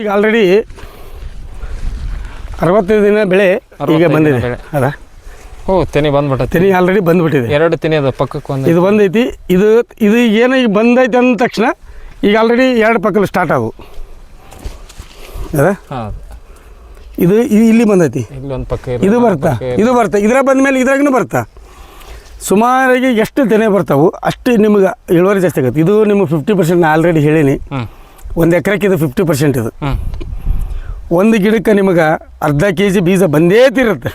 ಈಗ ಆಲ್ರೆಡಿ ಅರವತ್ತೈದು ದಿನ ಬೆಳೆ ಈಗ ಬಂದಿದೆ. ಅದ ಓ ತೆನೆ ಬಂದ್ಬಿಟ್ಟ ತೆನಿ ಆಲ್ರೆಡಿ ಬಂದ್ಬಿಟ್ಟಿದೆ. ಎರಡು ತೆನೆ ಅದ ಪಕ್ಕಕ್ಕೆ ಒಂದು. ಇದು ಬಂದೈತಿ. ಇದು ಇದು ಏನು ಈಗ ಬಂದೈತೆ ಅಂದ ತಕ್ಷಣ ಈಗ ಆಲ್ರೆಡಿ ಎರಡು ಪಕ್ಕದಲ್ಲಿ ಸ್ಟಾರ್ಟ್ ಆಗು ಅದ? ಇದು ಇಲ್ಲಿ ಬಂದೈತಿ. ಇಲ್ಲೊಂದು ಪಕ್ಕ ಇದು ಬರ್ತಾ. ಇದು ಬರ್ತಾ. ಬಂದ ಮೇಲೆ ಇದ್ರಾಗೂ ಬರ್ತಾ. ಸುಮಾರಿಗೆ ಎಷ್ಟು ತೆನೆ ಬರ್ತಾವು ಅಷ್ಟು ನಿಮ್ಗೆ ಇಳುವರಿ ಜಾಸ್ತಿ ಆಗುತ್ತೆ. ಇದು ನಿಮಗೆ ಫಿಫ್ಟಿ ಪರ್ಸೆಂಟ್ ನಾನು ಆಲ್ರೆಡಿ ಹೇಳೀನಿ. ಒಂದು ಎಕರೆಗೆ ಇದು ಫಿಫ್ಟಿ ಪರ್ಸೆಂಟ್ ಇದು. ಒಂದು ಗಿಡಕ್ಕೆ ನಿಮಗೆ ಅರ್ಧ ಕೆ ಜಿ ಬೀಜ ಬಂದೇ ತಿರುತ್ತೆ.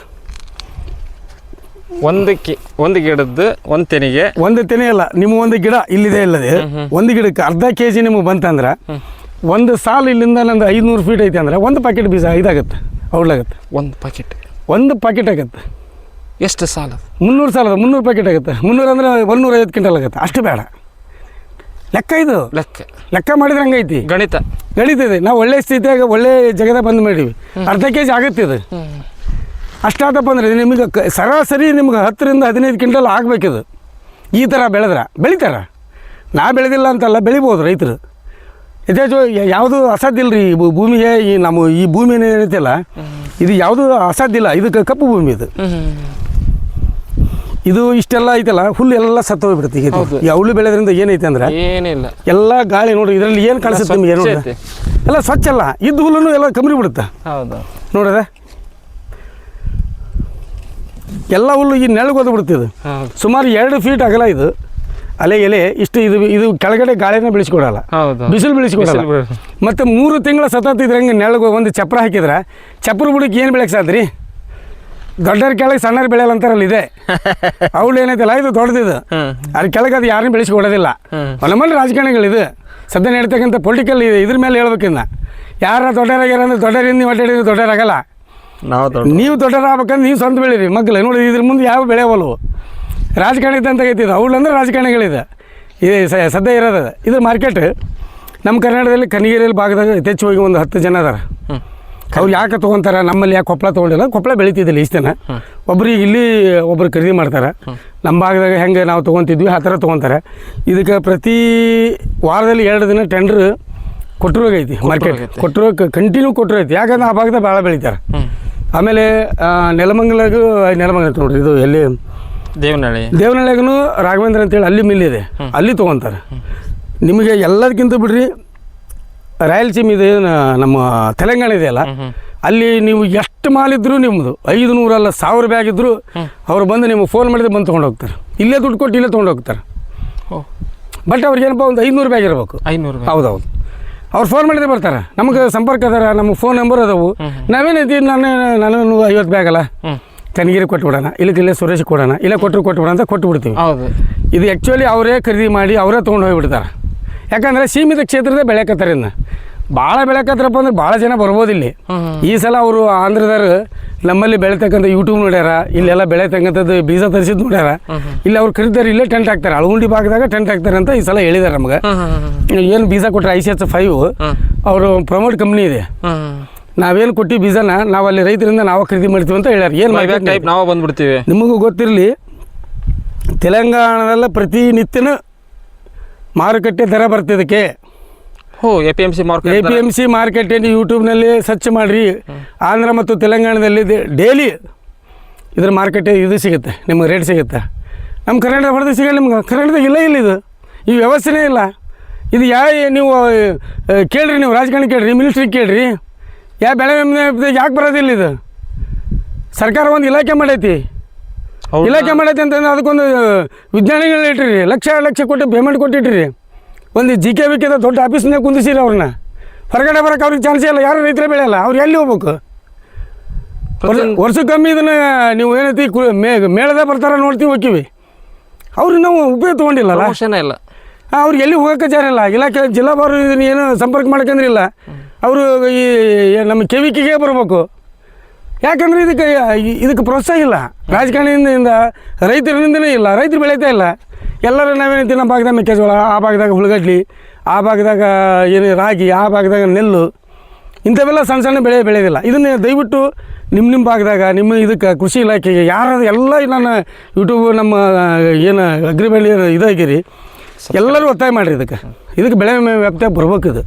ಒಂದು ಕಿ ಒಂದು ಗಿಡದ್ದು ಒಂದು ತೆನೆಗೆ. ಒಂದು ತೆನೆ ಇಲ್ಲ ನಿಮ್ಮ ಒಂದು ಗಿಡ ಇಲ್ಲಿದೆ ಇಲ್ಲದೆ ಒಂದು ಗಿಡಕ್ಕೆ ಅರ್ಧ ಕೆ ಜಿ ನಿಮಗೆ ಬಂತಂದ್ರೆ ಒಂದು ಸಾಲು ಇಲ್ಲಿಂದ ನಂದು ಐದುನೂರು ಫೀಟ್ ಐತೆ ಅಂದ್ರೆ ಒಂದು ಪ್ಯಾಕೆಟ್ ಬೀಜ ಇದಾಗುತ್ತೆ ಔಡ್ಲಾಗುತ್ತೆ ಒಂದು ಪ್ಯಾಕೆಟ್ ಒಂದು ಪ್ಯಾಕೆಟ್ ಆಗುತ್ತೆ. ಎಷ್ಟು ಸಾಲ ಮುನ್ನೂರು ಸಾಲದ ಮುನ್ನೂರು ಪ್ಯಾಕೆಟ್ ಆಗುತ್ತೆ. ಮುನ್ನೂರು ಅಂದರೆ ಒಂದೂರ ಐವತ್ತು ಕ್ವಿಂಟಲ್ ಆಗುತ್ತೆ. ಅಷ್ಟು ಬೇಡ. ಲೆಕ್ಕ ಇದು? ಲೆಕ್ಕ. ಲೆಕ್ಕ ಮಾಡಿದ್ರೆ ಹಂಗೈತಿ ಗಣಿತ. ಗಣಿತ ಇದೆ. ನಾವು ಒಳ್ಳೆ ಸ್ಥಿತಿಯಾಗ ಒಳ್ಳೆ ಜಗದ ಬಂದು ಮಾಡೀವಿ. ಅರ್ಧ ಕೆ ಜಿ ಆಗುತ್ತೆ ಇದು. ಅಷ್ಟಾದಪ್ಪ ಅಂದರೆ ನಿಮಗೆ ಸರಾಸರಿ ನಿಮ್ಗೆ ಹತ್ತರಿಂದ ಹದಿನೈದು ಕ್ವಿಂಟಲ್ ಆಗಬೇಕಿದು. ಈ ಥರ ಬೆಳೆದ್ರೆ. ಬೆಳಿತಾರ? ನಾ ಬೆಳೆದಿಲ್ಲ ಅಂತಲ್ಲ ಬೆಳಿಬೋದು ರೈತರು. ಯಥೇಚ್ಛ ಯಾವುದು ಅಸಾಧ್ಯ ಇಲ್ಲ ರೀ ಈ ಭೂಮಿಗೆ? ಈ ನಮ್ಮ ಈ ಭೂಮಿ ಏನೈತಿಲ್ಲ ಇದು ಯಾವುದು ಅಸಾಧ್ಯ ಇಲ್ಲ. ಇದಕ್ಕೆ ಕಪ್ಪು ಭೂಮಿ ಇದು. ಇದು ಇಷ್ಟೆಲ್ಲ ಐತಲ್ಲ ಹುಲ್ಲು ಎಲ್ಲ ಸತ್ತೋಗ್ಬಿಡುತ್ತೆ ಈಗ ಇದು. ಈ ಹುಲ್ಲು ಬೆಳೆದ್ರಿಂದ ಏನೈತೆ ಅಂದ್ರೆ ಏನಿಲ್ಲ. ಎಲ್ಲ ಗಾಳಿ ನೋಡಿ ಇದರಲ್ಲಿ ಏನು ಕಾಣಿಸುತ್ತೆ ನಿಮ್ಗೆ ಏನು ಸ್ವಚ್ಛ ಎಲ್ಲ ಸ್ವಚ್ಛ ಅಲ್ಲ ಇದ್ದ ಹುಲ್ಲನ್ನು ಎಲ್ಲ ಕಮ್ರಿ ಬಿಡುತ್ತೆ? ಹೌದು. ನೋಡದ ಎಲ್ಲ ಹುಲ್ಲು ಈ ನೆಳಗೆ ಬಿಡುತ್ತೆ ಇದು ಸುಮಾರು ಎರಡು ಫೀಟ್ ಅಗಲ ಇದು. ಅಲೆ ಎಲೆ ಇಷ್ಟು ಇದು ಇದು ಕೆಳಗಡೆ ಗಾಳಿನ ಬೆಳೆಸ್ಕೊಡಲ್ಲ. ಬಿಸಿಲು ಬೆಳೆಸ್ಕೊಡಲ್ಲ. ಮತ್ತೆ ಮೂರು ತಿಂಗಳ ಸತತ ಇದ್ರಂಗೆ ನೆಳಗೆ ಒಂದು ಚಪ್ರ ಹಾಕಿದ್ರೆ ಚಪ್ರ ಬುಡಕ್ಕೆ ಏನು ಬೆಳೆಯಕ್ಕೆ ಸಾಧ್ರಿ? ದೊಡ್ಡರ ಕೆಳಗೆ ಸಣ್ಣರ ಬೆಳೆಯಲ್ಲ ಅಂತಾರಲ್ಲ ಇದೆ. ಅವಳು ಏನೈತಿಲ್ಲ ಇದು ದೊಡ್ಡದಿದು. ಅದ್ರ ಕೆಳಗೆ ಅದು ಯಾರನ್ನೂ ಬೆಳೆಸ್ಕೊಡೋದಿಲ್ಲ. ನಮ್ಮಲ್ಲಿ ಇದು. ಸದ್ಯ ನಡೀತಕ್ಕಂಥ ಪೊಲಿಟಿಕಲ್ ಇದ್ರ ಮೇಲೆ ಹೇಳ್ಬೇಕಿನ್ನ. ಯಾರ ದೊಡ್ಡರಾಗ್ಯಾರ ಅಂದ್ರೆ ದೊಡ್ಡರಿಂದ ನೀವು ಅಡ್ಡಾಡಿದ್ರೆ ದೊಡ್ಡರಾಗಲ್ಲ. ನಾವು ದೊಡ್ಡ ನೀವು ದೊಡ್ಡರಾಗಬೇಕಂದ್ರೆ ನೀವು ಸ್ವಂತ ಬೆಳೀರಿ ಮಕ್ಕಳು ನೋಡಿ ಇದ್ರ ಮುಂದೆ ಯಾವ ಬೆಳೆಯವಲ್ವು ರಾಜಕಾರಣಿ ಅಂತ ಐತಿದ್ದು ಅವಳು ಅಂದ್ರೆ ರಾಜಕಾರಣಿಗಳಿದೆ ಇದು. ಸದ್ಯ ಇರೋದು ಇದು ಮಾರ್ಕೆಟ್ ನಮ್ಮ ಕರ್ನಾಟಕದಲ್ಲಿ ಕನಗಿರಿಯಲ್ಲಿ ಭಾಗದಾಗ ಯಥೇಚ್ಛವಾಗಿ ಒಂದು ಹತ್ತು ಜನ ಅದಾರ. ಅವ್ರು ಯಾಕೆ ತೊಗೊಂತಾರೆ? ನಮ್ಮಲ್ಲಿ ಯಾಕೆ ಕೊಪ್ಪಳ ತೊಗೊಂಡಿಲ್ಲ? ಕೊಪ್ಪಳ ಬೆಳೀತಿದ್ದಿಲ್ಲ ಇಷ್ಟ. ಒಬ್ಬರು ಒಬ್ರಿಗೆ ಇಲ್ಲಿ ಒಬ್ರು ಖರೀದಿ ಮಾಡ್ತಾರೆ. ನಮ್ಮ ಭಾಗದಾಗ ಹೆಂಗೆ ನಾವು ತೊಗೊತಿದ್ವಿ ಆ ಥರ ತೊಗೊತಾರೆ. ಇದಕ್ಕೆ ಪ್ರತಿ ವಾರದಲ್ಲಿ ಎರಡು ದಿನ ಟೆಂಡ್ರ್ ಕೊಟ್ಟರೋಗೈತಿ ಮಾರ್ಕೆಟ್ ಕೊಟ್ಟಿರೋ ಕಂಟಿನ್ಯೂ ಕೊಟ್ಟರು ಯಾಕಂದ್ರೆ ಆ ಭಾಗದಾಗ ಭಾಳ ಬೆಳಿತಾರೆ. ಆಮೇಲೆ ನೆಲಮಂಗಲಾಗು ನೆಲಮಂಗಲ ಐತೆ ನೋಡ್ರಿ ಇದು ಎಲ್ಲಿ? ದೇವನಹಳ್ಳಿ. ದೇವನಹಳ್ಳಿಗೂ ರಾಘವೇಂದ್ರ ಅಂತೇಳಿ ಅಲ್ಲಿ ಮಿಲ್ ಇದೆ. ಅಲ್ಲಿ ತೊಗೊತಾರೆ. ನಿಮಗೆ ಎಲ್ಲದಕ್ಕಿಂತ ಬಿಡ್ರಿ ರಾಯಲಸೀಮೆ ಇದೆ ಏನು ನಮ್ಮ ತೆಲಂಗಾಣ ಇದೆಯಲ್ಲ ಅಲ್ಲಿ ನೀವು ಎಷ್ಟು ಮಾಲಿದ್ರು ನಿಮ್ಮದು ಐದು ನೂರಲ್ಲ ಸಾವಿರ ಬ್ಯಾಗ್ ಇದ್ದರೂ ಅವ್ರು ಬಂದು ನಿಮಗೆ ಫೋನ್ ಮಾಡಿದ್ರೆ ಬಂದು ತೊಗೊಂಡು ಹೋಗ್ತಾರೆ ಇಲ್ಲೇ ದುಡ್ಡು ಕೊಟ್ಟು ಇಲ್ಲೇ ತೊಗೊಂಡು ಹೋಗ್ತಾರೆ ಬಟ್ ಅವ್ರಿಗೆ ಏನಪ್ಪ ಒಂದು ಐನೂರು ಬ್ಯಾಗ್ ಇರಬೇಕು. ಐನೂರು ಹೌದು ಹೌದೌದು. ಅವ್ರು ಫೋನ್ ಮಾಡಿದ್ರೆ ಬರ್ತಾರೆ. ನಮಗೆ ಸಂಪರ್ಕ ಅದಾರ ನಮ್ಮ ಫೋನ್ ನಂಬರ್ ಅದಾವು. ನಾವೇನೈತಿ ನಾನು ನಾನು ಐವತ್ತು ಬ್ಯಾಗ್ ಅಲ್ಲ. ತೆನಗಿರಿ ಕೊಟ್ಟು ಕೊಟ್ಬಿಡೋಣ ಇಲ್ಲಕ್ಕೆ ಇಲ್ಲೇ ಸುರೇಶ್ ಕೊಡೋಣ ಇಲ್ಲ ಕೊಟ್ಟರು ಕೊಟ್ಬಿಡೋಣ ಅಂತ ಕೊಟ್ಟು ಬಿಡ್ತೀವಿ. ಹೌದು. ಇದು ಆ್ಯಕ್ಚುಲಿ ಅವರೇ ಖರೀದಿ ಮಾಡಿ ಅವರೇ ತೊಗೊಂಡು ಹೋಗಿಬಿಡ್ತಾರೆ. ಯಾಕಂದರೆ ಸೀಮಿತ ಕ್ಷೇತ್ರದ ಬೆಳೆಕತ್ತಾರೆ ಇನ್ನು. ಭಾಳ ಬೆಳೆಕತ್ತಾರಪ್ಪ ಅಂದ್ರೆ ಭಾಳ ಜನ ಬರ್ಬೋದು ಇಲ್ಲಿ ಈ ಸಲ ಅವರು ಆಂಧ್ರದವರು ನಮ್ಮಲ್ಲಿ ಬೆಳೆತಕ್ಕಂಥ ಯೂಟ್ಯೂಬ್ ನೋಡ್ಯಾರ ಇಲ್ಲೆಲ್ಲ ಬೆಳೆತಕ್ಕಂಥದ್ದು ಬೀಜ ತರಿಸಿದ್ದು ನೋಡ್ಯಾರ. ಇಲ್ಲಿ ಅವ್ರು ಕರೀತಾರೆ ಇಲ್ಲೇ ಟೆಂಟ್ ಹಾಕ್ತಾರೆ. ಅಳಗುಂಡಿ ಭಾಗದಾಗ ಟೆಂಟ್ ಹಾಕ್ತಾರೆ ಅಂತ ಈ ಸಲ ಹೇಳಿದ್ದಾರೆ ನಮ್ಗೆ. ಏನು ಬೀಜ ಕೊಟ್ಟರೆ ಐ ಸಿ ಎಚ್ ಫೈವ್ ಅವರು ಪ್ರಮೋಟ್ ಕಂಪ್ನಿ ಇದೆ. ನಾವೇನು ಕೊಟ್ಟಿ ಬೀಜನ ನಾವು ಅಲ್ಲಿ ರೈತರಿಂದ ನಾವು ಖರೀದಿ ಮಾಡ್ತೀವಿ ಅಂತ ಹೇಳ್ಯಾರ. ಏನು ನಾವು ಬಂದ್ಬಿಡ್ತೀವಿ. ನಿಮಗೂ ಗೊತ್ತಿರಲಿ ತೆಲಂಗಾಣದಲ್ಲ ಪ್ರತಿನಿತ್ಯನೂ ಮಾರುಕಟ್ಟೆ ದರ ಬರ್ತಿದ್ದಕ್ಕೆ ಹೋ A P M C A market P M C ಮಾರ್ಕೆಟನ್ನು ಯೂಟ್ಯೂಬ್ನಲ್ಲಿ ಸರ್ಚ್ ಮಾಡಿರಿ. ಆಂಧ್ರ ಮತ್ತು ತೆಲಂಗಾಣದಲ್ಲಿ ಡೈಲಿ ಇದ್ರ ಮಾರ್ಕೆಟ್ ಇದು ಸಿಗುತ್ತೆ ನಿಮ್ಗೆ ರೇಟ್ ಸಿಗುತ್ತೆ. ನಮ್ಮ ಕರ್ನಾಟಕ ಹೊಡೆದು ಸಿಗಲ್ಲ ನಿಮ್ಗೆ. ಕರ್ನಾಟಕದಾಗ ಇಲ್ಲ ಇಲ್ಲ ಇದು. ಈ ವ್ಯವಸ್ಥೆನೇ ಇಲ್ಲ. ಇದು ಯಾವ ನೀವು ಕೇಳಿರಿ ನೀವು ರಾಜಕಾರಣಿ ಕೇಳಿರಿ ಮಿನಿಸ್ಟ್ರಿಗೆ ಕೇಳ್ರಿ. ಯಾವ ಬೆಳೆ ಯಾಕೆ ಬರೋದಿಲ್ಲ ಇದು? ಸರ್ಕಾರ ಒಂದು ಇಲಾಖೆ ಮಾಡೈತಿ. ಇಲಾಖೆ ಮಾಡೈತೆ ಅಂತಂದ್ರೆ ಅದಕ್ಕೊಂದು ವಿಜ್ಞಾನಿಗಳನ್ನ ಇಟ್ಟಿರಿ. ಲಕ್ಷ ಲಕ್ಷ ಕೊಟ್ಟು ಪೇಮೆಂಟ್ ಕೊಟ್ಟಿಟ್ರಿ ಒಂದು ಜಿ ಕೆ ವಿಕೆದ ದೊಡ್ಡ ಆಫೀಸ್ನಾಗ ಕುಂದಿಸಿರಿ ಅವ್ರನ್ನ. ಹೊರಗಡೆ ಬರೋಕೆ ಅವ್ರಿಗೆ ಚಾನ್ಸ್ ಇಲ್ಲ. ಯಾರು ರೈತರೇ ಬೆಳೆಯಲ್ಲ ಅವ್ರು ಎಲ್ಲಿ ಹೋಗ್ಬೇಕು? ವರ್ಷ ಕಮ್ಮಿ ಇದನ್ನು ನೀವು ಏನೈತಿ ಕು ಮೇ ಮೇಳದ ಬರ್ತಾರ ನೋಡ್ತೀವಿ ಹೋಗ್ತೀವಿ. ಅವ್ರಿಗೆ ನಾವು ಉಪಯೋಗ ತೊಗೊಂಡಿಲ್ಲಲ್ಲ? ಪ್ರಮೋಷನ್ ಇಲ್ಲ. ಅವ್ರಿಗೆ ಎಲ್ಲಿ ಹೋಗೋಕ್ಕೆ ಜಾರಿಲ್ಲ. ಇಲಾಖೆ ಜಿಲ್ಲಾ ಬಾರು ಇದನ್ನ ಏನು ಸಂಪರ್ಕ ಮಾಡ್ಕಂದ್ರಿಲ್ಲ ಅವರು ಈ ನಮ್ಮ ಕೆವಿಕಿಗೆ ಬರಬೇಕು. ಯಾಕಂದ್ರೆ ಇದಕ್ಕೆ ಇದಕ್ಕೆ ಪ್ರೋತ್ಸಾಹ ಇಲ್ಲ. ರಾಜಕಾರಣಿಯಿಂದ, ರೈತರಿಂದನೇ ಇಲ್ಲ. ರೈತರು ಬೆಳೀತಾ ಇಲ್ಲ. ಎಲ್ಲರೂ ನಾವೇನೈತಿ ನಮ್ಮ ಭಾಗದಾಗ ಮೆಕ್ಕೆಜೋಳ, ಆ ಭಾಗದಾಗ ಹುಳುಗಡ್ಲಿ, ಆ ಭಾಗದಾಗ ಏನು ರಾಗಿ, ಆ ಭಾಗದಾಗ ನೆಲ್ಲು, ಇಂಥವೆಲ್ಲ ಸಣ್ಣ ಸಣ್ಣ ಬೆಳೆ ಬೆಳೆಯೋದಿಲ್ಲ ಇದನ್ನು ದಯವಿಟ್ಟು ನಿಮ್ಮ ನಿಮ್ಮ ಭಾಗದಾಗ, ನಿಮ್ಮ ಇದಕ್ಕೆ ಕೃಷಿ ಇಲಾಖೆಗೆ ಯಾರು ಎಲ್ಲ ನನ್ನ ಯೂಟ್ಯೂಬ್ ನಮ್ಮ ಏನು ಅಗ್ರಿ ಬೆಳೆ ಇದಾಗಿರಿ. ಎಲ್ಲರೂ ಒತ್ತಾಯ ಮಾಡಿರಿ ಇದಕ್ಕೆ. ಇದಕ್ಕೆ ಬೆಳೆ ವ್ಯಾಪ್ತಿಯಾಗ ಬರ್ಬೇಕು ಇದು.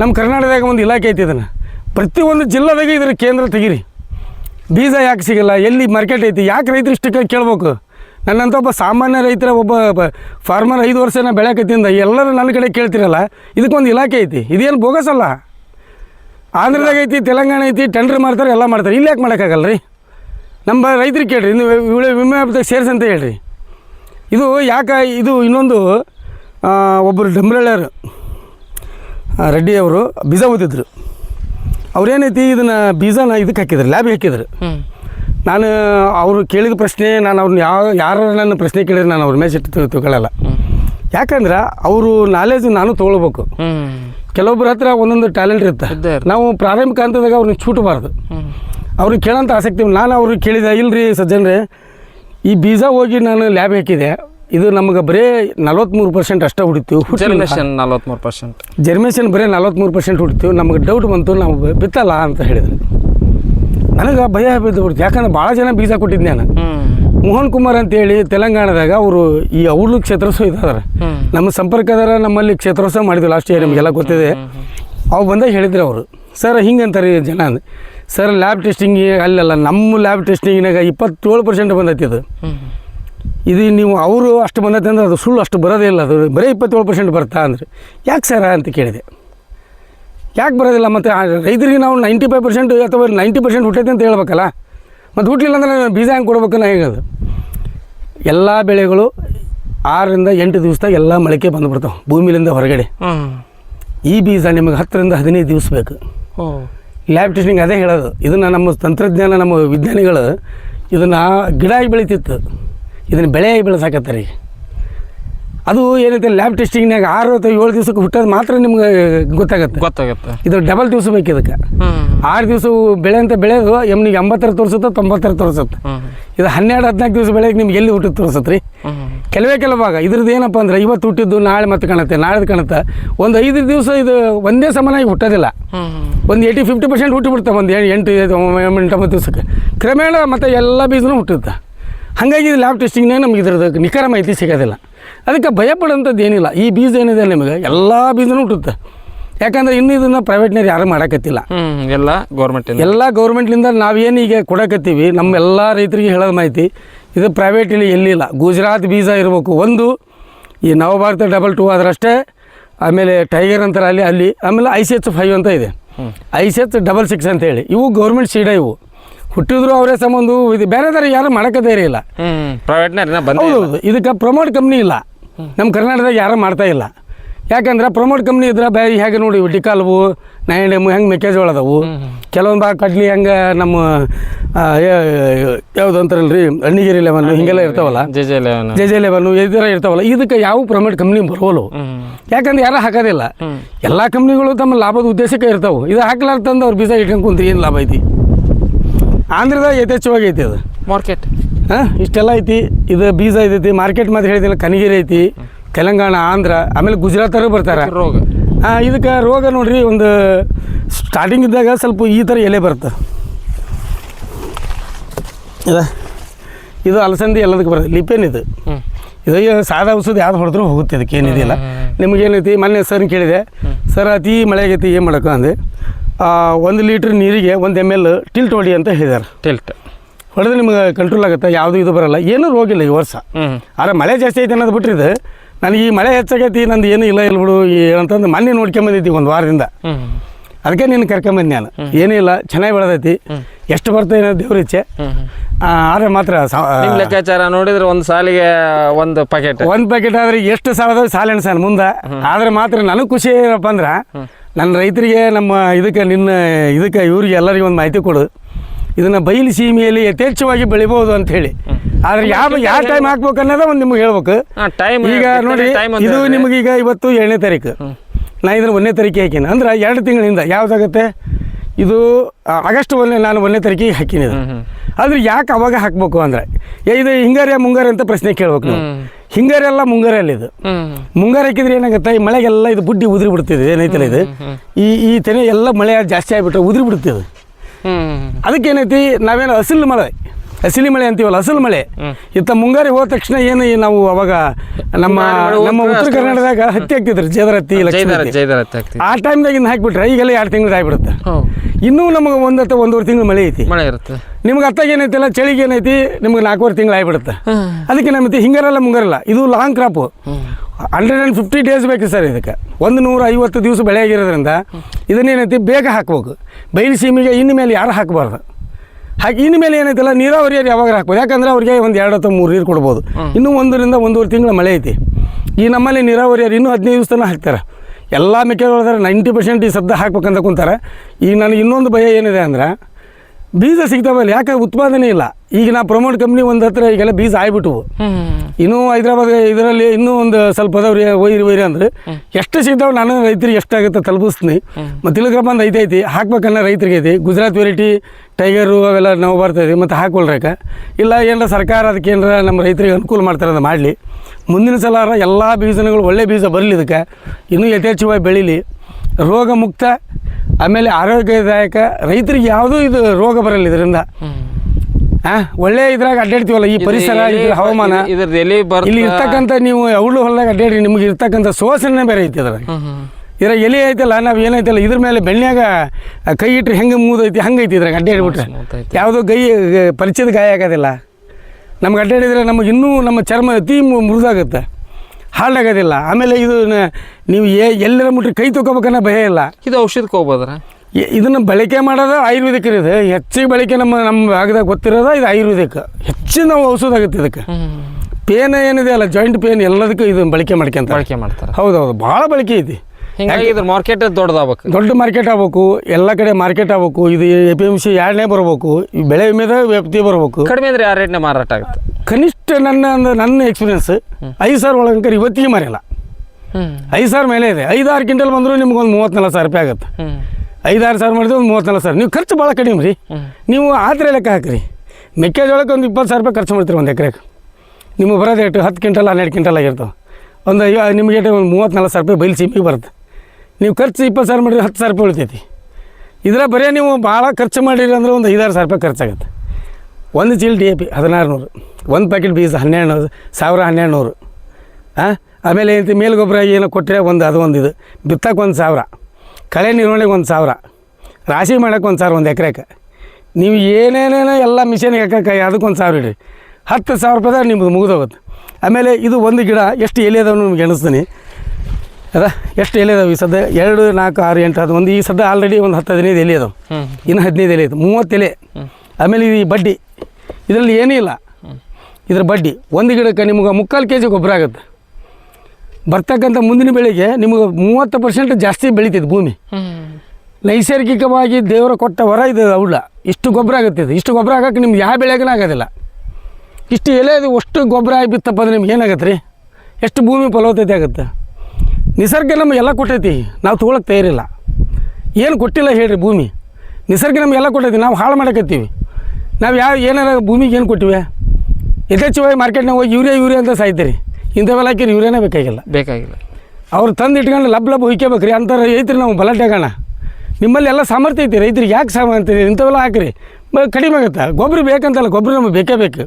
ನಮ್ಮ ಕರ್ನಾಟಕದಾಗ ಒಂದು ಇಲಾಖೆ ಐತಿ ಇದನ್ನು. ಪ್ರತಿಯೊಂದು ಜಿಲ್ಲೆದಾಗ ಇದರ ಕೇಂದ್ರ ತೆಗೀರಿ. ಬೀಜ ಯಾಕೆ ಸಿಗಲ್ಲ? ಎಲ್ಲಿ ಮಾರ್ಕೆಟ್ ಐತಿ? ಯಾಕೆ ರೈತರು ಇಷ್ಟಕ್ಕೆ ಕೇಳ್ಬೇಕು? ನನ್ನಂತ ಒಬ್ಬ ಸಾಮಾನ್ಯ ರೈತರ, ಒಬ್ಬ ಫಾರ್ಮರ್ ಐದು ವರ್ಷ ನಾ ಬೆಳೆಯಕತ್ತಿಂದ ಎಲ್ಲರೂ ನನ್ನ ಕಡೆ ಕೇಳ್ತಿರಲ್ಲ, ಇದಕ್ಕೊಂದು ಇಲಾಖೆ ಐತಿ. ಇದೇನು ಬೋಗಸ್ ಅಲ್ಲ. ಆಂಧ್ರದಾಗ ಐತಿ, ತೆಲಂಗಾಣ ಐತಿ ಟೆಂಡರ್ ಮಾಡ್ತಾರೆ, ಎಲ್ಲ ಮಾಡ್ತಾರೆ. ಇಲ್ಲಿ ಯಾಕೆ ಮಾಡೋಕ್ಕಾಗಲ್ಲ ರೀ ನಮ್ಮ ರೈತರಿಗೆ ಕೇಳ್ರಿ, ನೀವು ವಿಮೆ ಹಬ್ಬದಾಗ ಸೇರಿಸಿ ಅಂತ ಹೇಳ್ರಿ. ಇದು ಯಾಕೆ ಇದು ಇನ್ನೊಂದು ಒಬ್ಬರು ಡಂಬ್ರಳ್ಳರು ರೆಡ್ಡಿ ಅವರು ಬೀಜ ಓದಿದ್ರು ಅವ್ರೇನೈತಿ ಇದನ್ನ ಬೀಜನ ಇದಕ್ಕೆ ಹಾಕಿದ್ರು ಲ್ಯಾಬ್ ಹಾಕಿದ್ರು. ನಾನು ಅವರು ಕೇಳಿದ ಪ್ರಶ್ನೆ ನಾನು ಅವ್ರನ್ನ ಯಾವ ಯಾರು ನನ್ನ ಪ್ರಶ್ನೆ ಕೇಳಿದ್ರೆ ನಾನು ಅವ್ರ ಮೇಲೆ ಸಿಟ್ಟು ತಿಳ್ಕೊಳ್ಳಲ್ಲ ಯಾಕಂದ್ರೆ ಅವರು ನಾಲೆಜ್ ನಾನು ತೊಗೊಳ್ಬೇಕು. ಕೆಲವೊಬ್ಬರ ಹತ್ರ ಒಂದೊಂದು ಟ್ಯಾಲೆಂಟ್ ಇರುತ್ತೆ. ನಾವು ಪ್ರಾರಂಭಿಕ ಹಂತದಾಗ ಅವ್ರನ್ನ ಚೂಟಬಾರ್ದು ಅವ್ರಿಗೆ ಕೇಳೋಂಥ ಆಸಕ್ತಿ ನಾನು ಅವ್ರಿಗೆ ಕೇಳಿದೆ ಇಲ್ರಿ ಸಜ್ಜನ್ರೆ ಈ ಬೀಜ ಹೋಗಿ ನಾನು ಲ್ಯಾಬ್ ಹಾಕಿದೆ. ಇದು ನಮಗೆ ಬರೀ ನಲ್ವತ್ಮೂರು ಪರ್ಸೆಂಟ್ ಅಷ್ಟೇ ಹುಡಿತೀವಿ ಜರ್ಮಿನೇಷನ್ ನಲ್ವತ್ತ್ಮೂರು ಪರ್ಸೆಂಟ್ ಜರ್ಮೇಷನ್ ಬರೀ ನಲ್ವತ್ಮೂರು ಪರ್ಸೆಂಟ್ ಹುಡ್ತೀವಿ. ನಮಗೆ ಡೌಟ್ ಬಂತು ನಾವು ಬಿತ್ತಲ್ಲ ಅಂತ ಹೇಳಿದ್ರು. ನನಗೆ ಭಯ ಬಿದ್ದು ಬಿಡ್ತು. ಯಾಕಂದ್ರೆ ಭಾಳ ಜನ ಬೀಜ ಕೊಟ್ಟಿದ್ದೆ ನಾನು. ಮೋಹನ್ ಕುಮಾರ್ ಅಂತೇಳಿ ತೆಲಂಗಾಣದಾಗ ಅವರು ಈ ಅವ್ರು ಕ್ಷೇತ್ರೋತ್ಸವ ಇದ್ದಾರೆ ನಮ್ಮ ಸಂಪರ್ಕದಾರ ನಮ್ಮಲ್ಲಿ ಕ್ಷೇತ್ರೋತ್ಸವ ಮಾಡಿದ್ವಿ ಲಾಸ್ಟ್ ಇಯರ್ ನಿಮಗೆಲ್ಲ ಗೊತ್ತಿದೆ. ಅವು ಬಂದಾಗ ಹೇಳಿದ್ರು ಅವರು ಸರ್ ಹಿಂಗೆ ಅಂತಾರೆ ಈ ಜನ. ಸರ್ ಲ್ಯಾಬ್ ಟೆಸ್ಟಿಂಗ್ ಅಲ್ಲೆಲ್ಲ ನಮ್ಮ ಲ್ಯಾಬ್ ಟೆಸ್ಟಿಂಗಿನಾಗ ಇಪ್ಪತ್ತೇಳು ಪರ್ಸೆಂಟ್ ಬಂದೈತಿ ಇದು ಇದು ನೀವು ಅವರು ಅಷ್ಟು ಬಂದೈತೆ ಅಂದರೆ ಅದು ಸುಳ್ಳು ಅಷ್ಟು ಬರೋದೇ ಇಲ್ಲ. ಅದು ಬರೀ ಇಪ್ಪತ್ತೇಳು ಪರ್ಸೆಂಟ್ ಬರ್ತಾ ಅಂದ್ರೆ. ಯಾಕೆ ಸರ ಅಂತ ಕೇಳಿದೆ. ಯಾಕೆ ಬರೋದಿಲ್ಲ? ಮತ್ತು ರೈತರಿಗೆ ನಾವು ನೈಂಟಿ ಫೈವ್ ಪರ್ಸೆಂಟ್ ಅಥವಾ ನೈಂಟಿ ಪರ್ಸೆಂಟ್ ಹುಟ್ಟೈತೆ ಅಂತ ಹೇಳ್ಬೇಕಲ್ಲ. ಮತ್ತು ಹುಟ್ಟಲಿಲ್ಲ ಅಂದ್ರೆ ನಾನು ಬೀಜ ಹೆಂಗೆ ಕೊಡ್ಬೇಕನ್ನ ಹೇಗದು ಎಲ್ಲ ಬೆಳೆಗಳು ಆರರಿಂದ ಎಂಟು ದಿವಸದಾಗ ಎಲ್ಲ ಮೊಳಕೆ ಬಂದುಬಿಡ್ತಾವೆ ಭೂಮಿಲಿಂದ ಹೊರಗಡೆ. ಈ ಬೀಜ ನಿಮಗೆ ಹತ್ತರಿಂದ ಹದಿನೈದು ದಿವಸ ಬೇಕು. ಲ್ಯಾಬ್ ಟೆಸ್ಟಿಂಗ್ ಅದೇ ಹೇಳೋದು. ಇದನ್ನು ನಮ್ಮ ತಂತ್ರಜ್ಞಾನ ನಮ್ಮ ವಿಜ್ಞಾನಿಗಳು ಇದನ್ನು ಗಿಡ ಬೆಳಿತಿತ್ತು. ಇದನ್ನು ಬೆಳೆ ಬೆಳೆಸಾಕತ್ತಾರೆ ಅದು ಏನೈತೆ ಲ್ಯಾಬ್ ಟೆಸ್ಟಿಂಗ್ನಾಗ ಆರು ಅಥವಾ ಏಳು ದಿವಸಕ್ಕೆ ಹುಟ್ಟೋದು ಮಾತ್ರ ನಿಮ್ಗೆ ಗೊತ್ತಾಗತ್ತೆ. ಗೊತ್ತಾಗುತ್ತೆ. ಇದು ಡಬಲ್ ದಿವಸ ಬೇಕು ಇದಕ್ಕೆ. ಆರು ದಿವಸ ಬೆಳೆ ಅಂತ ಬೆಳೆದು ಎಮ್ನಿಗೆ ಎಂಬತ್ತರ ತೋರಿಸುತ್ತೆ ತೊಂಬತ್ತರ ತೋರಿಸುತ್ತೆ. ಇದು ಹನ್ನೆರಡು ಹದಿನಾಲ್ಕು ದಿವಸ ಬೆಳೆಗೆ ನಿಮ್ಗೆ ಎಲ್ಲಿ ಹುಟ್ಟಿದ ತೋರಿಸುತ್ತೆ ರೀ ಕೆಲವೇ ಕೆಲವು ಭಾಗ. ಇದ್ರದ್ದು ಏನಪ್ಪ ಅಂದ್ರೆ ಇವತ್ತು ಹುಟ್ಟಿದ್ದು ನಾಳೆ ಮತ್ತೆ ಕಾಣುತ್ತೆ ನಾಳೆ ಕಾಣುತ್ತೆ. ಒಂದು ಐದು ದಿವಸ ಇದು ಒಂದೇ ಸಮನಾಗಿ ಹುಟ್ಟೋದಿಲ್ಲ. ಒಂದು ಏಯ್ಟಿ ಫಿಫ್ಟಿ ಪರ್ಸೆಂಟ್ ಹುಟ್ಟಿಬಿಡ್ತಾವೆ ಒಂದು ಎಂಟು ಎಂಟೊಂಬತ್ತು ದಿವಸಕ್ಕೆ. ಕ್ರಮೇಣ ಮತ್ತೆ ಎಲ್ಲ ಬೀಜನೂ ಹುಟ್ಟುತ್ತೆ. ಹಾಗಾಗಿ ಇದು ಲ್ಯಾಬ್ ಟೆಸ್ಟಿಂಗ್ನಾಗ ನಮ್ಗೆ ಇದ್ರದ್ದು ನಿಖರ ಮಾಹಿತಿ ಸಿಗೋದಿಲ್ಲ. ಅದಕ್ಕೆ ಭಯಪಡೋಂಥದ್ದು ಏನಿಲ್ಲ. ಈ ಬೀಜ ಏನಿದೆ ನಿಮಗೆ ಎಲ್ಲ ಬೀಜನೂ ಹುಟ್ಟುತ್ತೆ. ಯಾಕಂದ್ರೆ ಇನ್ನು ಇದನ್ನು ಪ್ರೈವೇಟ್ನವ್ರು ಯಾರು ಮಾಡೋಕತ್ತಿಲ್ಲ. ಎಲ್ಲ ಗೌರ್ಮೆಂಟ್ ಎಲ್ಲ ಗೌರ್ಮೆಂಟ್ಲಿಂದ ನಾವೇನು ಈಗ ಕೊಡಕತ್ತೀವಿ ನಮ್ಮ ಎಲ್ಲ ರೈತರಿಗೆ ಹೇಳೋದು ಮಾಹಿತಿ ಇದು ಪ್ರೈವೇಟಲ್ಲಿ ಎಲ್ಲಿಲ್ಲ ಗುಜರಾತ್ ಬೀಜ ಇರಬೇಕು. ಒಂದು ಈ ನವಭಾರತ ಡಬಲ್ ಟೂ ಆದ್ರಷ್ಟೇ ಆಮೇಲೆ ಟೈಗರ್ ಅಂತಾರೆ ಅಲ್ಲಿ ಅಲ್ಲಿ ಆಮೇಲೆ ಐ ಸಿ ಎಚ್ ಫೈವ್ ಅಂತ ಇದೆ. I C H double six ಅಂತ ಹೇಳಿ. ಇವು ಗೌರ್ಮೆಂಟ್ ಸೀಡ ಇವು. ಹುಟ್ಟಿದ್ರು ಅವರೇ ಸಂಬಂಧ ಇದು ಬೇರೆದಾರ ಯಾರು ಮಾಡಕ್ಕೆ ಇಲ್ಲ ಬಂದೇ ಇಲ್ಲ. ಹೌದೌದು ಇದಕ್ಕೆ ಪ್ರಮೋಟ್ ಕಂಪ್ನಿ ಇಲ್ಲ. ನಮ್ಮ ಕರ್ನಾಟಕದಾಗ ಯಾರು ಮಾಡ್ತಾ ಇಲ್ಲ. ಯಾಕಂದ್ರೆ ಪ್ರಮೋಟ್ ಕಂಪ್ನಿ ಇದ್ರೆ ಬೇರೆ ಹೇಗೆ ನೋಡಿ ಡಿಕಾಲ್ವು ನೈನ್ ಎಂ ಹೆಂಗೆ ಮೆಕ್ಕೆಜೋಳ ಅದಾವು ಕೆಲವೊಂದು ಭಾಗ ಕಡ್ಲಿ ಹೆಂಗೆ ನಮ್ಮ ಯಾವ್ದು ಅಂತಾರಲ್ರಿ ಅಣ್ಣಿಗೇರಿ ಲೆವೆನ್ ಹಿಂಗೆಲ್ಲ ಇರ್ತಾವಲ್ಲ? ಜೆ ಜೆ ಲೆವೆನ್ ಥರ ಇರ್ತಾವಲ್ಲ. ಇದಕ್ಕೆ ಯಾವ ಪ್ರಮೋಟ್ ಕಂಪ್ನಿ ಬರೋಲ್ಲ ಯಾಕಂದ್ರೆ ಯಾರು ಹಾಕೋದಿಲ್ಲ. ಎಲ್ಲ ಕಂಪ್ನಿಗಳು ತಮ್ಮ ಲಾಭದ ಉದ್ದೇಶಕ್ಕೆ ಇರ್ತಾವೆ. ಇದು ಹಾಕ್ಲಾರ್ದಂದು ಅವ್ರು ಬೀಜ ಇಟ್ಕೊಂಡು ಕುಂತ್ರಿ ಏನು ಲಾಭ ಐತಿ? ಆಂಧ್ರದಾಗ ಯಥೇಚ್ಛವಾಗಿ ಐತಿ ಅದು. ಮಾರ್ಕೆಟ್ ಹಾಂ? ಇಷ್ಟೆಲ್ಲ ಐತಿ. ಇದು ಬೀಜ ಐತಿ ಮಾರ್ಕೆಟ್ ಮಾತ್ರ ಹೇಳಿದಿಲ್ಲ ಕನಗಿರಿ ಐತಿ. ತೆಲಂಗಾಣ ಆಂಧ್ರ ಆಮೇಲೆ ಗುಜರಾತರು ಬರ್ತಾರೆ. ರೋಗ. ಹಾಂ ಇದಕ್ಕೆ ರೋಗ ನೋಡ್ರಿ ಒಂದು ಸ್ಟಾರ್ಟಿಂಗ್ ಇದ್ದಾಗ ಸ್ವಲ್ಪ ಈ ಥರ ಎಲೆ ಬರುತ್ತೆ. ಇದ. ಇದು ಅಲಸಂದಿ ಎಲ್ಲದಕ್ಕೆ ಬರುತ್ತೆ. ಲಿಪೇನ್ ಇದು. ಇದು ಸಾದ ಔಷಧಿ ಯಾವ್ದು ಹೊಡೆದ್ರು ಹೋಗುತ್ತೆ ಅದಕ್ಕೆ ಏನಿದೆಯಲ್ಲ ನಿಮಗೇನೈತಿ ಮೊನ್ನೆ ಸರ್ ಕೇಳಿದೆ. ಸರ್ ಅತಿ ಮಳೆ ಆಗೈತಿ ಏನು ಮಾಡೋಕೆ ಅಂದೆ. ಒಂದು ಲೀಟ್ರ್ ನೀರಿಗೆ ಒಂದು ಎಂ ಎಲ್ ಟಿಲ್ಟ್ ಹೊಡಿ ಅಂತ ಹೇಳಿದ್ದಾರೆ. ಟಿಲ್ಟ್ ಹೊಡೆದ್ರೆ ನಿಮ್ಗೆ ಕಂಟ್ರೋಲ್ ಆಗುತ್ತೆ ಯಾವುದು ಇದು ಬರಲ್ಲ. ಏನೂ ರೋಗಿಲ್ಲ ಈ ವರ್ಷ. ಆದರೆ ಮಳೆ ಜಾಸ್ತಿ ಐತೆ ಅನ್ನೋದು ಬಿಟ್ಟಿದ್ದು ನನಗೆ ಈ ಮಳೆ ಹೆಚ್ಚಾಗೈತಿ ನಂದು ಏನೂ ಇಲ್ಲ ಇಲ್ಲ ಬಿಡು ಅಂತಂದು ಮೊನ್ನೆ ನೋಡ್ಕೊಂಬಂದಿದ್ದೀವಿ ಒಂದು ವಾರದಿಂದ. ಅದಕ್ಕೆ ನೀನು ಕರ್ಕೊಂಬಂದು ನಾನು. ಏನೂ ಇಲ್ಲ ಚೆನ್ನಾಗಿ ಬೆಳೆದೈತಿ. ಎಷ್ಟು ಬರ್ತದೆ ಅನ್ನೋದು ದೇವ್ರ ಇಚ್ಛೆ. ಆದರೆ ಮಾತ್ರ ಲೆಕ್ಕಾಚಾರ ನೋಡಿದ್ರೆ ಒಂದು ಸಾಲಿಗೆ ಒಂದು ಪ್ಯಾಕೆಟ್ ಒಂದು ಪ್ಯಾಕೆಟ್ ಆದರೆ ಎಷ್ಟು ಸಾಲದ ಸಾಲ ಸರ್ ಮುಂದೆ. ಆದರೆ ಮಾತ್ರ ನನಗೆ ಖುಷಿ ಏನಪ್ಪ ಅಂದ್ರೆ ನನ್ನ ರೈತರಿಗೆ ನಮ್ಮ ಇದಕ್ಕೆ ನಿನ್ನ ಇದಕ್ಕೆ ಇವ್ರಿಗೆ ಎಲ್ಲರಿಗೆ ಒಂದು ಮಾಹಿತಿ ಕೊಡು. ಇದನ್ನು ಬಯಲು ಸೀಮೆಯಲ್ಲಿ ಯಥೇಚ್ಛವಾಗಿ ಬೆಳಿಬೋದು ಅಂತ ಹೇಳಿ. ಆದರೆ ಯಾವ ಯಾವ ಟೈಮ್ ಹಾಕ್ಬೇಕು ಅನ್ನೋದ ಒಂದು ನಿಮ್ಗೆ ಹೇಳ್ಬೇಕು. ಈಗ ನೋಡಿ ಇದು ನಿಮಗೆ ಈಗ ಇವತ್ತು ಏಳನೇ ತಾರೀಕು. ನಾ ಇದನ್ನು ಒಂದನೇ ತಾರೀಕಿಗೆ ಹಾಕಿನ. ಅಂದ್ರೆ ಎರಡು ತಿಂಗಳಿಂದ ಯಾವುದಾಗುತ್ತೆ? ಇದು ಆಗಸ್ಟ್ ಒಂದನೇ ನಾನು ಒಂದನೇ ತಾರೀಕಿಗೆ ಹಾಕಿನಿ ಆದ್ರೆ ಯಾಕೆ ಅವಾಗ ಹಾಕಬೇಕು ಅಂದರೆ? ಏ ಇದು ಹಿಂಗಾರ್ಯ ಮುಂಗಾರಿ ಅಂತ ಪ್ರಶ್ನೆ ಕೇಳ್ಬೇಕು ನೀವು. ಹಿಂಗಾರಿ ಮುಂಗಾರಲ್ಲಿ ಮುಂಗಾರಿ ಇದು ಮುಂಗಾರ ಹಾಕಿದ್ರೆ ಏನಾಗುತ್ತೆ? ಈ ಮಳೆಗೆಲ್ಲ ಇದು ಬುಡ್ಡಿ ಉದುರಿ ಬಿಡ್ತಿದೆ ಏನೈತಲ್ಲ ಇದು? ಈ ಈ ತೆನೆ ಎಲ್ಲ ಮಳೆ ಜಾಸ್ತಿ ಆಗಿಬಿಟ್ರೆ ಉದುರಿ ಬಿಡ್ತಿದೆ ಅದಕ್ಕೆ ಏನೈತಿ ನಾವೇನು ಹಸಿಲು ಮಳೆ. ಹಸಿಲಿ ಮಳೆ ಅಂತೀವಲ್ಲ ಅಸಲು ಮಳೆ ಇತ್ತ ಮುಂಗಾರಿ ಹೋದ ತಕ್ಷಣ ಏನು ನಾವು ಅವಾಗ ನಮ್ಮ ನಮ್ಮ ಉತ್ತರ ಕರ್ನಾಟಕದಾಗ ಹತ್ತಿ ಹಾಕ್ತಿದ್ರು ಜೇದರತ್ತಿ ಲಕ್ಷ್ಮಿ ಆ ಟೈಮ್ದಾಗ ಇನ್ನು ಹಾಕ್ಬಿಟ್ರೆ ಈಗೆಲ್ಲ ಎರಡು ತಿಂಗಳು ಆಗಿಬಿಡುತ್ತೆ ಇನ್ನೂ ನಮಗೆ ಒಂದು ಅಥವಾ ಒಂದೂವರೆ ತಿಂಗಳು ಮಳೆ ಐತಿ. ಮಳೆ ಇರುತ್ತೆ. ನಿಮ್ಗೆ ಅತ್ತಾಗ ಏನೈತಿಲ್ಲ ಚಳಿಗೆ ಏನೈತಿ ನಿಮ್ಗೆ ನಾಲ್ಕೂವರೆ ತಿಂಗಳು ಆಗಿಬಿಡುತ್ತೆ. ಅದಕ್ಕೆ ನಮಗೆ ಹಿಂಗಾರಲ್ಲ ಮುಂಗಾರಲ್ಲ ಇದು long crop hundred and fifty days ಬೇಕು ಸರ್ ಇದಕ್ಕೆ. ಒಂದು ನೂರ ಐವತ್ತು ದಿವಸ ಬೆಳೆ ಆಗಿರೋದ್ರಿಂದ ಇದನ್ನೇನೈತಿ ಬೇಗ ಹಾಕ್ಬೇಕು. ಬಯಲು ಸೀಮೆಗೆ ಇನ್ನು ಮೇಲೆ ಯಾರು ಹಾಕಬಾರ್ದು. ಹಾಗೆ ಇನ್ನು ಮೇಲೆ ಏನೈತಿಲ್ಲ ನೀರಾವರಿಯರು ಯಾವಾಗ ಹಾಕ್ಬೋದು? ಯಾಕಂದ್ರೆ ಅವ್ರಿಗೆ ಒಂದು ಎರಡು ಅಥವಾ ಮೂರು ನೀರು ಕೊಡ್ಬೋದು. ಇನ್ನೂ ಒಂದರಿಂದ ಒಂದೂವರೆ ತಿಂಗಳ ಮಳೆ ಐತಿ. ಈ ನಮ್ಮಲ್ಲಿ ನೀರಾವರಿಯರು ಇನ್ನೂ ಹದಿನೈದು ದಿವಸ ಹಾಕ್ತಾರೆ. ಎಲ್ಲ ಮೆಕ್ಕೆಜೋಳದಾರೆ ನೈಂಟಿ ಪರ್ಸೆಂಟ್ ಈ ಸದ್ದ ಹಾಕ್ಬೇಕಂತ ಕುಂತಾರೆ. ಈಗ ನನಗೆ ಇನ್ನೊಂದು ಭಯ ಏನಿದೆ ಅಂದ್ರೆ ಬೀಜ ಸಿಗ್ತಾವಲ್ಲ ಯಾಕೆ ಉತ್ಪಾದನೆ ಇಲ್ಲ? ಈಗ ನಾ ಪ್ರಮೋಟ್ ಕಂಪ್ನಿ ಒಂದು ಹತ್ರ ಈಗೆಲ್ಲ ಬೀಜ ಆಗ್ಬಿಟ್ಟವು ಇನ್ನೂ ಹೈದ್ರಾಬಾದ್ ಇದರಲ್ಲಿ ಇನ್ನೂ ಒಂದು ಸ್ವಲ್ಪ ಅದಾವ್ರಿ ಒಯ್ರಿ ಒಯ್ರಿ ಅಂದ್ರೆ. ಎಷ್ಟು ಸಿಗ್ತಾವೆ ನಾನು ರೈತರಿಗೆ ಎಷ್ಟಾಗುತ್ತೆ ತಲುಪಿಸ್ತೀನಿ. ಮತ್ತು ತಿಲಗ್ರ ಬಂದು ಐತೈತಿ ಹಾಕ್ಬೇಕನ್ನೋ ರೈತರಿಗೆ ಐತಿ. ಗುಜರಾತ್ ವೆರೈಟಿ ಟೈಗರು ಅವೆಲ್ಲ ನಾವು ಬರ್ತೈತಿ ಮತ್ತು ಹಾಕೊಳ್ರಕ ಇಲ್ಲ ಏನರ ಸರ್ಕಾರ ಅದಕ್ಕೆ ಏನರ ನಮ್ಮ ರೈತರಿಗೆ ಅನುಕೂಲ ಮಾಡ್ತಾರೆ ಅಂತ ಮಾಡಲಿ. ಮುಂದಿನ ಸಲ ಎಲ್ಲ ಬೀಜನಗಳು ಒಳ್ಳೆ ಬೀಜ ಬರಲಿ ಇದಕ್ಕೆ. ಇನ್ನೂ ಯಥೇಚ್ಛವಾಗಿ ಬೆಳೀಲಿ. ರೋಗ ಮುಕ್ತ ಆಮೇಲೆ ಆರೋಗ್ಯದಾಯಕ ರೈತರಿಗೆ ಯಾವುದೂ ಇದು ರೋಗ ಬರಲ್ಲ ಇದರಿಂದ. ಒಳ್ಳೆ ಇದ್ರಾಗ ಅಡ್ಡಾಡ್ತೀವಲ್ಲ ಈ ಪರಿಸರ ಇದ್ರ ಹವಾಮಾನ? ಇಲ್ಲಿ ಇರ್ತಕ್ಕಂಥ ನೀವು ಅವಳು ಹೊಲದಾಗ ಅಡ್ಡಾಡ್ರಿ ನಿಮ್ಗೆ ಇರ್ತಕ್ಕಂಥ ಸುವಾಸನೆ ಬೇರೆ ಐತಿ ಅದ್ರಾಗ. ಇದ್ರ ಎಲೆ ಐತಲ್ಲ ನಾವು ಏನೈತಲ್ಲ ಇದ್ರ ಮೇಲೆ ಬೆಣ್ಣೆಯಾಗ ಕೈ ಇಟ್ರೆ ಹೆಂಗೆ ಮೂದೈತಿ ಹಂಗೆ ಐತಿ ಇದ್ರಾಗ ಅಡ್ಡಾಡಿಬಿಟ್ರೆ. ಯಾವುದೋ ಗೈ ಪರಿಚಯದ ಗಾಯ ಆಗೋದಿಲ್ಲ. ನಮ್ಗೆ ಅಡ್ಡಾಡಿದ್ರೆ ನಮಗೆ ಇನ್ನೂ ನಮ್ಮ ಚರ್ಮ ಅತಿ ಮು- ಮೃದುವಾಗುತ್ತೆ ಹಾಳಾಗೋದಿಲ್ಲ. ಆಮೇಲೆ ಇದು ನೀವು ಎ ಎಲ್ಲರ ಮುಟ್ಟಿ ಕೈ ತೊಗೋಬೇಕನ್ನೋ ಭಯ ಇಲ್ಲ. ಇದು ಔಷಧಕ್ಕೆ ಹೋಗ್ಬೋದ್ರ? ಇದನ್ನ ಬಳಕೆ ಮಾಡೋದು ಆಯುರ್ವೇದಿಕ್ ಇದು. ಹೆಚ್ಚಿಗೆ ಬಳಕೆ ನಮ್ಮ ನಮ್ಮ ಭಾಗದಾಗ ಗೊತ್ತಿರೋದು ಇದು ಆಯುರ್ವೇದಿಕ್. ಹೆಚ್ಚಿನ ಔಷಧ ಆಗುತ್ತೆ ಇದಕ್ಕೆ. ಪೇನ್ ಏನಿದೆ ಅಲ್ಲ ಜಾಯಿಂಟ್ ಪೇನ್ ಎಲ್ಲದಕ್ಕೂ ಇದನ್ನು ಬಳಕೆ ಮಾಡ್ಕೊಂತ ಬಳಕೆ ಮಾಡ್ತಾರೆ. ಹೌದೌದು ಭಾಳ ಬಳಕೆ ಐತಿ ಹಿಂಗಾಗಿ ಇದ್ರ ಮಾರ್ಕೆಟ್ ದೊಡ್ಡದಾಗಬೇಕು. ದೊಡ್ಡ ಮಾರ್ಕೆಟ್ ಆಗ್ಬೇಕು ಎಲ್ಲ ಕಡೆ ಮಾರ್ಕೆಟ್ ಆಗ್ಬೇಕು ಇದು ಎ ಪಿ ಎಂ ಸಿ ಎರಡನೇ ಬರಬೇಕು ಈ ಬೆಳೆ ವಿಮೆದ ವ್ಯಾಪ್ತಿ ಬರಬೇಕು. ಕಡಿಮೆ ಅಂದ್ರೆ ಯಾವ ರೇಟ್ನ ಮಾರಾಟ ಆಗುತ್ತೆ? ಕನಿಷ್ಠ ನನ್ನ ಅಂದ್ರೆ ನನ್ನ ಎಕ್ಸ್ಪೀರಿಯನ್ಸ್ ಐದು ಸಾವಿರ ಒಳಗಂಕರ್ ಇವತ್ತಿಗೆ ಮಾರಿಲ್ಲ. ಐದು ಸಾವಿರ ಮೇಲೆ ಇದೆ. ಐದಾರು ಕ್ವಿಂಟಲ್ ಬಂದರೂ ನಿಮ್ಗೆ ಒಂದು ಮೂವತ್ತ್ನಾಲ್ಕು ಸಾವಿರ ರೂಪಾಯಿ ಆಗುತ್ತೆ. ಐದಾರು ಸಾವಿರ ಮಾಡಿದ್ರೆ ಒಂದು ಮೂವತ್ತ್ನಾಲ್ಕು ಸಾವಿರ. ನೀವು ಖರ್ಚು ಭಾಳ ಕಡಿಮೆ ರೀ. ನೀವು ಆದರೆ ಲೆಕ್ಕ ಹಾಕಿರಿ. ಮೆಕ್ಕೆಜೋಳಕ್ಕೆ ಒಂದು ಇಪ್ಪತ್ತು ಸಾವಿರ ರೂಪಾಯಿ ಖರ್ಚು ಮಾಡ್ತೀರಿ ಒಂದು ಎಕರೆಗೆ. ನಿಮಗೆ ಬರೋದು ಎಷ್ಟು? ಹತ್ತು ಕ್ವಿಂಟಲ್ ಹನ್ನೆರಡು ಕ್ವಿಂಟಲ್ ಆಗಿರ್ತಾವೆ. ಒಂದು ನಿಮಗೆ ಒಂದು ಮೂವತ್ತ್ನಾಲ್ಕು ಸಾವಿರ ರೂಪಾಯಿ ಬೈಲ್ ಸೀಮಿಗೆ ಬರುತ್ತೆ. ನೀವು ಖರ್ಚು ಇಪ್ಪತ್ತು ಸಾವಿರ ಮಾಡಿದ್ರೆ ಹತ್ತು ಸಾವಿರ ರೂಪಾಯಿ ಉಳಿತೈತಿ. ಇದರ ಬರೀ ನೀವು ಭಾಳ ಖರ್ಚು ಮಾಡಿರಿ ಅಂದ್ರೆ ಒಂದು ಐದಾರು ಸಾವಿರ ರೂಪಾಯಿ ಖರ್ಚಾಗುತ್ತೆ. ಒಂದು ಚೀಲ ಡಿ ಎ ಪಿ ಹದಿನಾರು ನೂರು ಒಂದು ಪ್ಯಾಕೆಟ್ ಬೀಜ ಹನ್ನೆರಡು ನೂರು ಸಾವಿರ ಹನ್ನೆರಡು ನೂರು ಹಾಂ ಆಮೇಲೆ ಏನಂತ ಮೇಲ್ಗೊಬ್ಬರ ಏನೋ ಕೊಟ್ಟರೆ ಒಂದು, ಅದು ಒಂದು ಇದು. ಬಿತ್ತಕ್ಕೆ ಒಂದು ಸಾವಿರ. ಕಳೆ ನಿರ್ವಹಣೆಗೆ ಒಂದು ಸಾವಿರ. ರಾಶಿ ಮಾಡೋಕ್ಕೆ ಒಂದು ಸಾವಿರ, ಒಂದು ಎಕರೆಗೆ ನೀವು ಏನೇನೇನೋ ಎಲ್ಲ ಮಿಷನ್ಗೆ ಹಾಕಕ್ಕೆ ಅದಕ್ಕೆ ಒಂದು ಸಾವಿರ ಇಡ್ರಿ. ಹತ್ತು ಸಾವಿರ ರೂಪಾಯಿದಾಗ ನಿಮ್ಮದು ಮುಗಿದೋಗುತ್ತೆ. ಆಮೇಲೆ ಇದು ಒಂದು ಗಿಡ ಎಷ್ಟು ಎಲೆ ಅದಾವೆ ನಿಮ್ಗೆ ಎಣಿಸ್ತೀನಿ. ಅದ? ಎಷ್ಟು ಎಲೆ ಅದಾವೆ ಈ ಸದ್ಯ ಎರಡು ನಾಲ್ಕು ಆರು ಎಂಟು ಅದು ಒಂದು ಈ ಸದ್ಯ ಆಲ್ರೆಡಿ ಒಂದು ಹತ್ತು ಹದಿನೈದು ಎಲೆ ಅದಾವೆ. ಇನ್ನು ಹದಿನೈದು ಎಲೆ ಇದೆ ಮೂವತ್ತು ಎಲೆ. ಆಮೇಲೆ ಈ ಬಡ್ಡಿ. ಇದರಲ್ಲಿ ಏನೂ ಇಲ್ಲ. ಇದ್ರ ಬಡ್ಡಿ. ಒಂದು ಗಿಡಕ್ಕೆ ನಿಮ್ಗೆ ಮುಕ್ಕಾಲು ಕೆ ಜಿ ಗೊಬ್ಬರ ಆಗುತ್ತೆ. ಬರ್ತಕ್ಕಂಥ ಮುಂದಿನ ಬೆಳೆಗೆ ನಿಮಗೆ ಮೂವತ್ತು ಪರ್ಸೆಂಟ್ ಜಾಸ್ತಿ ಬೆಳಿತೈತೆ ಭೂಮಿ. ನೈಸರ್ಗಿಕವಾಗಿ ದೇವರ ಕೊಟ್ಟ ವರ ಇದು ಅವಳ ಇಷ್ಟು ಗೊಬ್ಬರ ಆಗುತ್ತೆ ಇದು. ಇಷ್ಟು ಗೊಬ್ಬರ ಆಗಕ್ಕೆ ನಿಮ್ಗೆ ಯಾವ ಬೆಳೆಗೂ ಆಗೋದಿಲ್ಲ. ಇಷ್ಟು ಎಲೆ ಅದು ಅಷ್ಟು ಗೊಬ್ಬರ ಆಗಿ ಬಿತ್ತಪ್ಪ ಅಂದ್ರೆ ನಿಮ್ಗೆ ಏನಾಗತ್ತೆ ರೀ? ಎಷ್ಟು ಭೂಮಿ ಫಲವತ್ತತೆ ಆಗುತ್ತೆ? ನಿಸರ್ಗ ನಮ್ಗೆ ಎಲ್ಲ ಕೊಟ್ಟೈತಿ ನಾವು ತೊಗೊಳಕ್ಕೆ ತಯಾರಿಲ್ಲ. ಏನು ಕೊಟ್ಟಿಲ್ಲ ಹೇಳ್ರಿ ಭೂಮಿ. ನಿಸರ್ಗ ನಮಗೆಲ್ಲ ಕೊಟ್ಟೈತಿ ನಾವು ಹಾಳು ಮಾಡಕತ್ತೀವಿ. ನಾವು ಯಾವ ಏನಾರ ಭೂಮಿಗೆ ಏನು ಕೊಟ್ಟಿವೆ? ಯಥೇಚ್ಛವಾಗಿ ಮಾರ್ಕೆಟ್ನಾಗ ಹೋಗಿ ಯೂರಿಯಾ ಯೂರಿಯಾ ಅಂತ ಸಾಯ್ತೀರಿ. ಇಂಥವೆಲ್ಲ ಹಾಕಿರಿ ಯೂರಿಯಾನೇ ಬೇಕಾಗಿಲ್ಲ. ಬೇಕಾಗಿಲ್ಲ. ಅವ್ರು ತಂದು ಇಟ್ಕೊಂಡು ಲಬ್ ಲಬ್ ಹೊಯ್ಕೋಬೇಕು ರೀ ಅಂತಾರೆ ನಾವು ನಾವು ಬಲಟ್ಟಾಗಣ ನಿಮ್ಮಲ್ಲಿ ಎಲ್ಲ ಸಾಮರ್ಥ್ಯ ಐತಿ ರೈತರಿಗೆ ಯಾಕೆ ಸಾಮ ಅಂತೀರಿ? ಇಂಥವೆಲ್ಲ ಹಾಕಿರಿ. ಕಡಿಮೆ ಆಗುತ್ತೆ? ಗೊಬ್ಬರ ಬೇಕಂತಲ್ಲ ಗೊಬ್ಬರ ನಮಗೆ ಬೇಕೇ ಬೇಕು.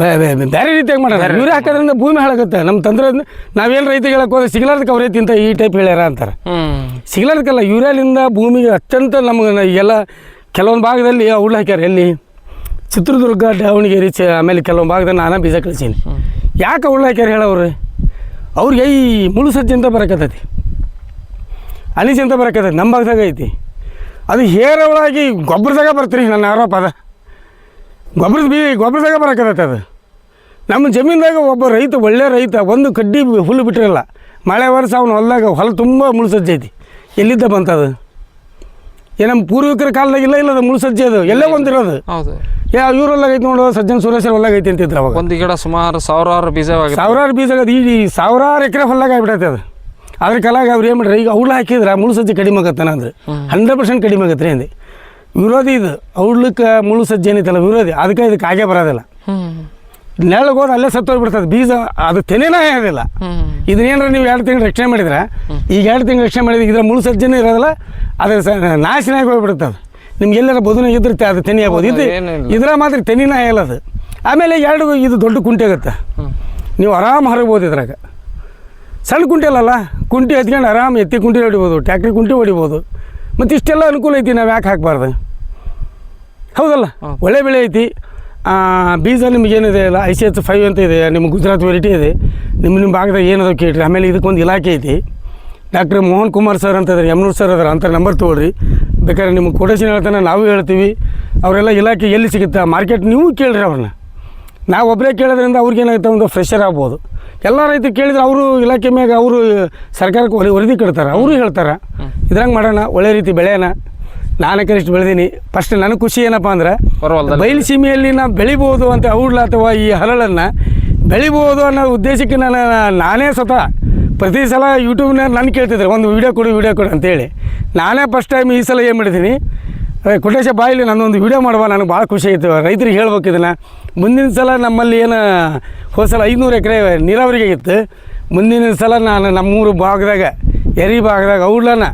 ಬೇರೆ ರೀತಿಯಾಗಿ ಮಾಡ್ಯಾರ ಇವ್ರು ಹಾಕೋದ್ರಿಂದ ಭೂಮಿ ಹಾಳಾಗುತ್ತೆ. ನಮ್ಮ ತಂದ್ರೆ ನಾವೇನು ರೈತ ಹೇಳಕ್ಕೆ ಹೋದ್ರೆ ಸಿಗ್ಲಾರ್ದಕ್ಕೆ ಅವ್ರೇ ಐತಿ ಅಂತ ಈ ಟೈಪ್ ಹೇಳ್ಯಾರ ಅಂತಾರೆ. ಸಿಗ್ಲಾರ್ದಕ್ಕಲ್ಲ ಯೂರಿಯಾಲಿಂದ ಭೂಮಿಗೆ ಅತ್ಯಂತ ನಮಗೆ ಎಲ್ಲ ಕೆಲವೊಂದು ಭಾಗದಲ್ಲಿ ಅವ್ಳು ಹಾಕ್ಯಾರ. ಎಲ್ಲಿ? ಚಿತ್ರದುರ್ಗ ದಾವಣಗೆರೆ ಚ ಆಮೇಲೆ ಕೆಲವೊಂದು ಭಾಗದಲ್ಲಿ ನಾನಾ ಬೀಜ ಕಳಿಸೀನಿ. ಯಾಕೆ ಅವಳು ಹಾಕ್ಯಾರ ಹೇಳೋರು ಅವ್ರಿಗೆ ಈ ಮುಳು ಸಜ್ಜೆ ಅಂತ ಬರಕತ್ತೈತಿ. ಅನಿಜ್ ಅಂತ ಬರಕತ್ತೈತಿ. ನಮ್ಮ ಭಾಗದಾಗ ಐತಿ. ಅದು ಹೇರೊಳಗಾಗಿ ಗೊಬ್ಬರದಾಗ ಬರ್ತೀರಿ ನನ್ನ ಆರೋಪ ಅದ. ಗೊಬ್ಬರದ ಬೀ ಗೊಬ್ಬರದಾಗ ಬರಕತ್ತೈತೆ ಅದು. ನಮ್ಮ ಜಮೀನ್ದಾಗ ಒಬ್ಬ ರೈತ ಒಳ್ಳೆ ರೈತ ಒಂದು ಕಡ್ಡಿ ಹುಲ್ಲು ಬಿಟ್ಟಿರಲ್ಲ ಮಳೆ ವರ್ಷ ಅವನು ಹೊಲದಾಗ ಹೊಲ ತುಂಬ ಮುಳುಸಜ್ಜೆ ಐತಿ ಎಲ್ಲಿದ್ದ ಬಂತದು? ಏ ನಮ್ಮ ಪೂರ್ವಿಕರ ಕಾಲದಾಗ ಇಲ್ಲ ಇಲ್ಲ ಅದು ಮುಳುಸಜ್ಜೆ ಅದು. ಎಲ್ಲೇ ಒಂದಿರೋದು. ಯಾವ ಇವ್ರೊಲ್ಲಾಗ ಐತಿ ನೋಡು ಸಜ್ಜನ ಸುರೇಶರ ಹೊಲ್ದಾಗ ಐತಿ ಅಂತಿದ್ರು ಅವಾಗ. ಒಂದು ಗಿಡ ಸುಮಾರು ಸಾವಿರಾರು ಬೀಜವಾಗಿದೆ ಸಾವಿರಾರು ಬೀಜ ಈ ಸಾವಿರಾರು ಎಕರೆ ಹೊಲಾಗ ಆಗ್ಬಿಡತ್ತೆ ಅದು. ಅದ್ರ ಕಾಲಾಗ ಅವ್ರು ಏನು ಮಾಡ್ರಿ ಈಗ ಹುಳು ಹಾಕಿದ್ರೆ ಮುಳುಸಜ್ಜೆ ಕಡಿಮೆ ಆಗತ್ತೆ ಅಂದ್ರೆ. ಹಂಡ್ರೆಡ್ ಪರ್ಸೆಂಟ್ ಕಡಿಮೆ ಆಗತ್ತೆ ರೀ ಅಂದೆ. ವಿರೋಧಿ ಇದು. ಅವ್ಳಕ್ಕೆ ಮುಳು ಸಜ್ಜೆ ಏನೈತಲ್ಲ ವಿರೋಧಿ. ಅದಕ್ಕೆ ಇದಕ್ಕೆ ಹಾಗೆ ಬರೋದಿಲ್ಲ. ನೆಳಗೆ ಹೋದ್ರೆ ಹೋದ ಅಲ್ಲೇ ಸತ್ತೋಗ್ಬಿಡ್ತದೆ ಬೀಜ ಅದು ತೆನೆನೇ ಆಗೋದಿಲ್ಲ. ಇದನ್ನೇನಾರ ನೀವು ಎರಡು ತಿಂಗಳು ರಕ್ಷಣೆ ಮಾಡಿದ್ರೆ? ಈಗ ಎರಡು ತಿಂಗಳು ರಕ್ಷಣೆ ಮಾಡಿದ್ರೆ ಇದ್ರ ಮುಳು ಸಜ್ಜೆನೇ ಇರೋದಿಲ್ಲ. ಅದು ಸ ನಾಶನಾಗಿ ಹೋಗ್ಬಿಡ್ತದೆ ಅದು ನಿಮ್ಗೆ ಎಲ್ಲರ ಬದುನ ಇದ್ರೆ ಅದು ತೆನೆ ಆಗ್ಬೋದು. ಇದು. ಇದ್ರ ಮಾತ್ರ ತೆನಿನ ಹೇಳೋದು ಆಮೇಲೆ ಎರಡು ಇದು ದೊಡ್ಡ ಕುಂಟೆ ಆಗುತ್ತೆ. ನೀವು ಆರಾಮ್ ಹರಗ್ಬೋದು ಇದ್ರಾಗ. ಸಣ್ಣ ಕುಂಟೆ ಅಲ್ಲಲ್ಲ? ಕುಂಟೆ ಎತ್ಕೊಂಡು ಆರಾಮ್ ಎತ್ತಿ ಕುಂಟೆ ಹೊಡಿಬೋದು. ಟ್ಯಾಕ್ಟ್ರಿ ಕುಂಟೆ ಹೊಡಿಬೋದು. ಮತ್ತು ಇಷ್ಟೆಲ್ಲ ಅನುಕೂಲ ಐತಿ ನಾವು ಯಾಕೆ ಹಾಕಬಾರ್ದು? ಹೌದಲ್ಲ? ಒಳ್ಳೆ ಬೆಳೆ ಐತಿ. ಬೀಜ ನಿಮಗೇನಿದೆ ಅಲ್ಲ ಐ ಸಿ ಎಚ್ ಫೈವ್ ಅಂತ ಇದೆ ನಿಮ್ಮ ಗುಜರಾತ್ ವೆರೈಟಿ ಇದೆ. ನಿಮ್ಮ ನಿಮ್ಮ ಭಾಗದಾಗ ಏನದ ಕೇಳಿರಿ. ಆಮೇಲೆ ಇದಕ್ಕೊಂದು ಇಲಾಖೆ ಐತಿ. ಡಾಕ್ಟರ್ ಮೋಹನ್ ಕುಮಾರ್ ಸರ್ ಅಂತ ಇದ್ದಾರೆ ಯಮನೂರ್ ಸರ್ ಅದರ ಅಂತ ನಂಬರ್ ತೊಗೊಳ್ರಿ. ಬೇಕಾದ್ರೆ ನಿಮ್ಗೆ ಕೊಟೇಶನ್ ಹೇಳ್ತಾನೆ ನಾವು ಹೇಳ್ತೀವಿ. ಅವರೆಲ್ಲ ಇಲಾಖೆ ಎಲ್ಲಿ ಸಿಗುತ್ತೆ? ಮಾರ್ಕೆಟ್ ನೀವು ಕೇಳ್ರಿ ಅವ್ರನ್ನ. ನಾವು ಒಬ್ಬರೇ ಕೇಳೋದ್ರಿಂದ ಅವ್ರಿಗೆ ಏನಾಗುತ್ತೆ? ಒಂದು ಫ್ರೆಶರ್ ಆಗ್ಬೋದು. ಎಲ್ಲ ರೈತರು ಕೇಳಿದ್ರೆ ಅವರು ಇಲಾಖೆ ಮ್ಯಾಗ ಅವರು ಸರ್ಕಾರಕ್ಕೆ ವರ- ವರದಿ ಕೊಡ್ತಾರೆ ಅವರು ಹೇಳ್ತಾರೆ. ಇದ್ರಂಗೆ ಮಾಡೋಣ ಒಳ್ಳೆ ರೀತಿ ಬೆಳೆಯೋಣ. ನಾನು ಕನಿಷ್ಠ ಬೆಳೆದೀನಿ. ಫಸ್ಟ್ ನನಗೆ ಖುಷಿ ಏನಪ್ಪ ಅಂದ್ರೆ ಬಯಲು ಸೀಮೆಯಲ್ಲಿ ನಾವು ಬೆಳಿಬೋದು ಅಂತ ಔಡ್ಲ ಅಥವಾ ಈ ಹರಳನ್ನು ಬೆಳಿಬೋದು ಅನ್ನೋ ಉದ್ದೇಶಕ್ಕೆ ನಾನು ನಾನೇ ಸ್ವತಃ ಪ್ರತಿ ಸಲ ಯೂಟ್ಯೂಬ್ನಾಗ ನಾನು ಕೇಳ್ತಿದ್ರು ಒಂದು ವೀಡಿಯೋ ಕೊಡು ವೀಡಿಯೋ ಕೊಡು ಅಂತೇಳಿ. ನಾನೇ ಫಸ್ಟ್ ಟೈಮ್ ಈ ಸಲ ಏನು ಮಾಡಿದ್ದೀನಿ ಕೊಟೇಶ ಬಾಯಿಲಿ ನನ್ನೊಂದು ವೀಡಿಯೋ ಮಾಡುವ ನನಗೆ ಭಾಳ ಖುಷಿ ಆಯಿತು. ರೈತರಿಗೆ ಹೇಳ್ಬೇಕು ಇದನ್ನು. ಮುಂದಿನ ಸಲ ನಮ್ಮಲ್ಲಿ ಏನು ಹೋದ ಸಲ ಐದುನೂರು ಎಕರೆ ನೀರಾವರಿಗೆ ಇತ್ತು. ಮುಂದಿನ ಸಲ ನಾನು ನಮ್ಮೂರು ಭಾಗದಾಗ ಎರಿ ಭಾಗದಾಗ ಔಡ್ಲನ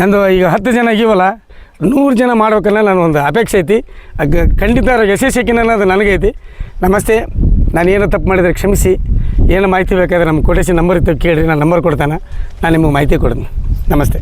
ನಂದು ಈಗ ಹತ್ತು ಜನ ಆಗಿವಲ್ಲ ನೂರು ಜನ ಮಾಡ್ಬೇಕನ್ನೋ ನನ್ನ ಒಂದು ಅಪೇಕ್ಷೆ ಐತಿ. ಖಂಡಿತ ಯಶಸ್ಸಿಕ್ಕಿನ ಅನ್ನೋದು ನನಗೈತಿ ನಮಸ್ತೆ, ನಾನು ಏನೋ ತಪ್ಪು ಮಾಡಿದರೆ ಕ್ಷಮಿಸಿ. ಏನು ಮಾಹಿತಿ ಬೇಕಾದ್ರೆ ನಮ್ಮ ಕೊಟೇಶನ್ ನಂಬರ್ ಇತ್ತು ಕೇಳಿರಿ, ನಾನು ನಂಬರ್ ಕೊಡ್ತಾನೆ. ನಾನು ನಿಮಗೆ ಮಾಹಿತಿ ಕೊಡ್ತೀನಿ. ನಮಸ್ತೆ.